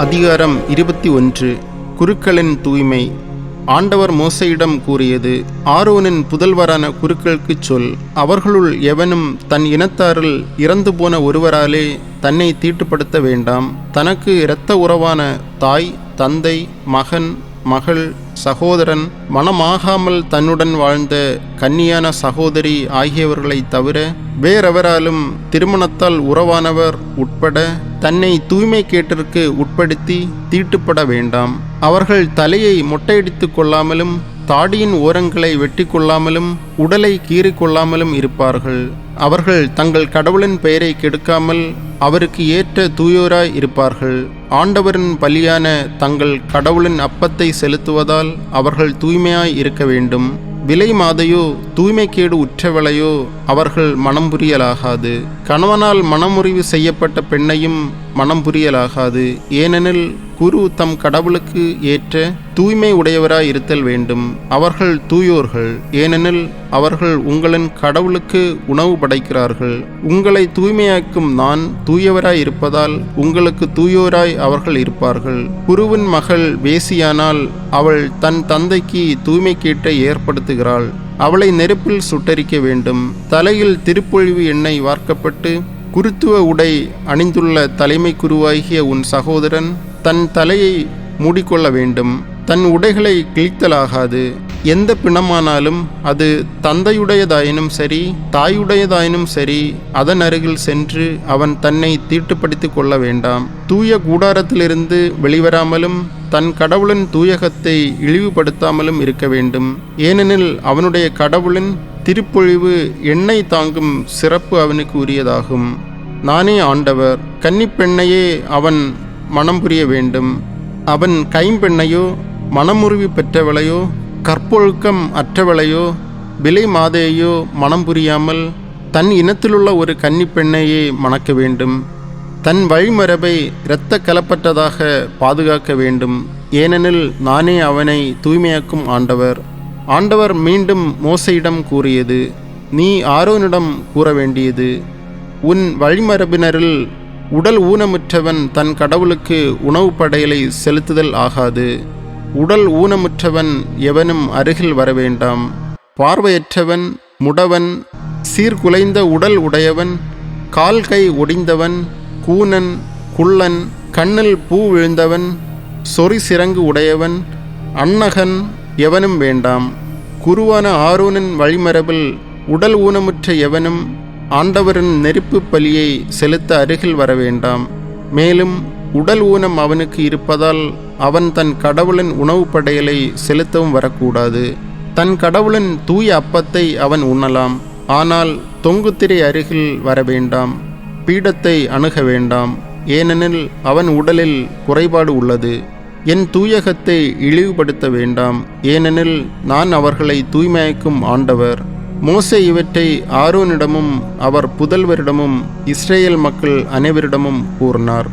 அதிகாரம் இருபத்தி ஒன்று குருக்களின் தூய்மை. ஆண்டவர் மோசையிடம் கூறியது ஆரோனின் புதல்வரான குருக்களுக்குச் சொல் அவர்களுள் எவனும் தன் இனத்தாரில் இறந்து போன ஒருவராலே தன்னை தீட்டுப்படுத்த வேண்டாம். தனக்கு இரத்த உறவான தாய் தந்தை மகன் மகள் சகோதரன் மனமாகாமல் தன்னுடன் வாழ்ந்த கன்னியான சகோதரி ஆகியவர்களைத் தவிர வேறெவராலும் திருமணத்தால் உறவானவர் உட்பட தன்னை தூய்மை கேட்டிற்கு உட்படுத்தி தீட்டுப்பட வேண்டாம். அவர்கள் தலையை மொட்டையடித்து கொள்ளாமலும் தாடியின் ஓரங்களை வெட்டி கொள்ளாமலும் உடலை கீறி கொள்ளாமலும் இருப்பார்கள். அவர்கள் தங்கள் கடவுளின் பெயரை கெடுக்காமல் அவருக்கு ஏற்ற தூயோராய் இருப்பார்கள். ஆண்டவரின் பலியான தங்கள் கடவுளின் அப்பத்தை செலுத்துவதால் அவர்கள் தூய்மையாய் இருக்க வேண்டும். விலை மாதையோ தூய்மைக்கேடு உற்றவளையோ அவர்கள் மனம் புரியலாகாது. கணவனால் மனமுறிவு செய்யப்பட்ட பெண்ணையும் மனம் புரியலாகாது. ஏனெனில் குரு தம் கடவுளுக்கு ஏற்ற தூய்மை உடையவராய் இருத்தல் வேண்டும். அவர்கள் தூயோர்கள் ஏனெனில் அவர்கள் உங்களின் கடவுளுக்கு உணவு படைக்கிறார்கள். உங்களை தூய்மையாக்கும் நான் தூயவராய் இருப்பதால் உங்களுக்கு தூயோராய் அவர்கள் இருப்பார்கள். குருவின் மகள் வேசியானால் அவள் தன் தந்தைக்கு தூய்மை கேட்டை ஏற்படுத்துகிறாள். அவளை நெருப்பில் சுட்டரிக்க வேண்டும். தலையில் திருப்பொழிவு எண்ணெய் வார்க்கப்பட்டு குருத்துவ உடை அணிந்துள்ள தலைமை குருவாகிய உன் சகோதரன் தன் தலையை மூடிக்கொள்ள வேண்டும். தன் உடைகளை கிழித்தலாகாது. எந்த பிணமானாலும் அது தந்தையுடையதாயினும் சரி தாயுடையதாயினும் சரி அதன் அருகில் சென்று அவன் தன்னை தீட்டுப்படுத்தி கொள்ள வேண்டாம். தூய கூடாரத்திலிருந்து வெளிவராமலும் தன் கடவுளின் தூயகத்தை இழிவுபடுத்தாமலும் இருக்க வேண்டும். ஏனெனில் அவனுடைய கடவுளின் திருப்பொழிவு எண்ணெய் தாங்கும் சிறப்பு அவனுக்கு உரியதாகும். நானே ஆண்டவர். கன்னிப்பெண்ணையே அவன் மனம் புரிய வேண்டும். அவன் கைம்பெண்ணையோ மனமுருவி பெற்றவளையோ கற்பொழுக்கம் அற்றவளையோ விலை மாதையோ மனம் புரியாமல் தன் இனத்திலுள்ள ஒரு கன்னிப்பெண்ணையே மணக்க வேண்டும். தன் வழிமரபை இரத்த கலப்பற்றதாக பாதுகாக்க வேண்டும். ஏனெனில் நானே அவனை தூய்மையாக்கும் ஆண்டவர். ஆண்டவர் மீண்டும் மோசையிடம் கூறியது நீ ஆரோனிடம் கூற வேண்டியது உன் வழிமரபினரில் உடல் ஊனமுற்றவன் தன் கடவுளுக்கு உணவு படையலை செலுத்துதல் ஆகாது. உடல் ஊனமுற்றவன் எவனும் அருகில் வர வேண்டாம். பார்வையற்றவன் முடவன் சீர்குலைந்த உடல் உடையவன் கால் கை ஒடிந்தவன் கூனன் குள்ளன் கண்ணில் பூ விழுந்தவன் சொறி சிறங்கு உடையவன் அன்னகன் எவனும் வேண்டாம். குருவான ஆரோனின் வழிமரபில் உடல் ஊனமுற்ற எவனும் ஆண்டவரின் நெருப்பு பலியை செலுத்த அருகில் வர வேண்டாம். மேலும் உடல் ஊனம் அவனுக்கு இருப்பதால் அவன் தன் கடவுளின் உணவு படையலை செலுத்தவும் வரக்கூடாது. தன் கடவுளின் தூய அப்பத்தை அவன் உண்ணலாம். ஆனால் தொங்குத்திரை அருகில் வர வேண்டாம். பீடத்தை அணுக வேண்டாம். ஏனெனில் அவன் உடலில் குறைபாடு உள்ளது. என் தூயகத்தை இழிவுபடுத்த வேண்டாம். ஏனெனில் நான் அவர்களை தூய்மையாக்கும் ஆண்டவர். மோசே இவற்றை ஆரோனிடமும் அவர் புதல்வரிடமும் இஸ்ரேல் மக்கள் அனைவரிடமும் கூறினார்.